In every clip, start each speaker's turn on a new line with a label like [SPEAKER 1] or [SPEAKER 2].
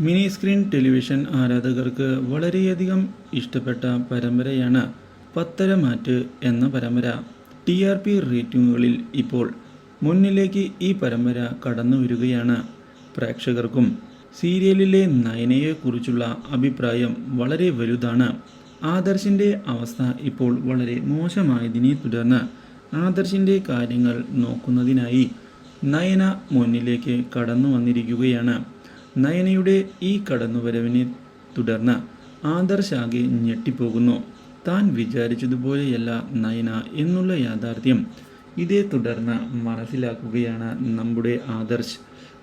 [SPEAKER 1] Mini screen television ആരാധകർക്ക് വളരെയധികം ഇഷ്ടപ്പെട്ട പരമ്പരയാണ് പത്തരമാറ്റ് എന്ന പരമ്പര. ടി ആർ പി റേറ്റിംഗുകളിൽ ഇപ്പോൾ മുന്നിലേക്ക് ഈ പരമ്പര കടന്നു വരികയാണ്. പ്രേക്ഷകർക്കും സീരിയലിലെ നയനയെക്കുറിച്ചുള്ള അഭിപ്രായം വളരെ വലുതാണ്. ആദർശിന്റെ അവസ്ഥ ഇപ്പോൾ വളരെ മോശമായതിനെ തുടർന്ന് ആദർശിന്റെ കാര്യങ്ങൾ നോക്കുന്നതിനായി നയന മുന്നിലേക്ക് കടന്നു വന്നിരിക്കുകയാണ്. നയനയുടെ ഈ കടന്നുവരവിനെ തുടർന്ന് ആദർശാകെ ഞെട്ടിപ്പോകുന്നു. താൻ വിചാരിച്ചതുപോലെയല്ല നയന എന്നുള്ള യാഥാർത്ഥ്യം. ഇതേ തുടർന്ന് മനസ്സിലാക്കുകയാണ് നമ്മുടെ ആദർശ്.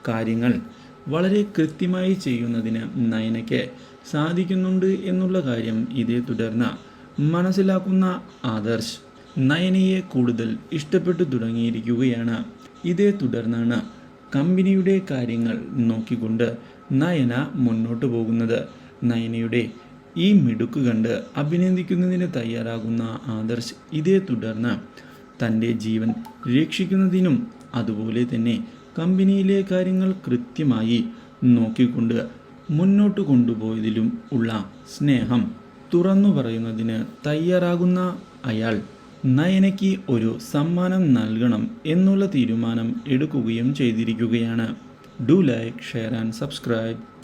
[SPEAKER 1] കാര്യങ്ങൾ വളരെ കൃത്യമായി ചെയ്യുന്നതിന് നയനയ്ക്ക് സാധിക്കുന്നുണ്ട് എന്നുള്ള കാര്യം ഇതേ തുടർന്ന് മനസ്സിലാക്കുന്ന ആദർശ് നയനയെ കൂടുതൽ ഇഷ്ടപ്പെട്ടു തുടങ്ങിയിരിക്കുകയാണ്. ഇതേ തുടർന്നാണ് കമ്പനിയുടെ കാര്യങ്ങൾ നോക്കിക്കൊണ്ട് നയന മുന്നോട്ട് പോകുന്നത്. നയനയുടെ ഈ മിടുക്ക് കണ്ട് അഭിനന്ദിക്കുന്നതിന് തയ്യാറാകുന്ന ആദർശ് ഇതേ തുടർന്ന് തന്റെ ജീവൻ രക്ഷിക്കുന്നതിനും അതുപോലെ തന്നെ കമ്പനിയിലെ കാര്യങ്ങൾ കൃത്യമായി നോക്കിക്കൊണ്ട് മുന്നോട്ട് കൊണ്ടുപോയതിലും ഉള്ള സ്നേഹം തുറന്നു പറയുന്നതിന് തയ്യാറാകുന്ന അയാൾ നയനയ്ക്ക് ഒരു സമ്മാനം നൽകണം എന്നുള്ള തീരുമാനം എടുക്കുകയും ചെയ്തിരിക്കുകയാണ്. Do like share and subscribe.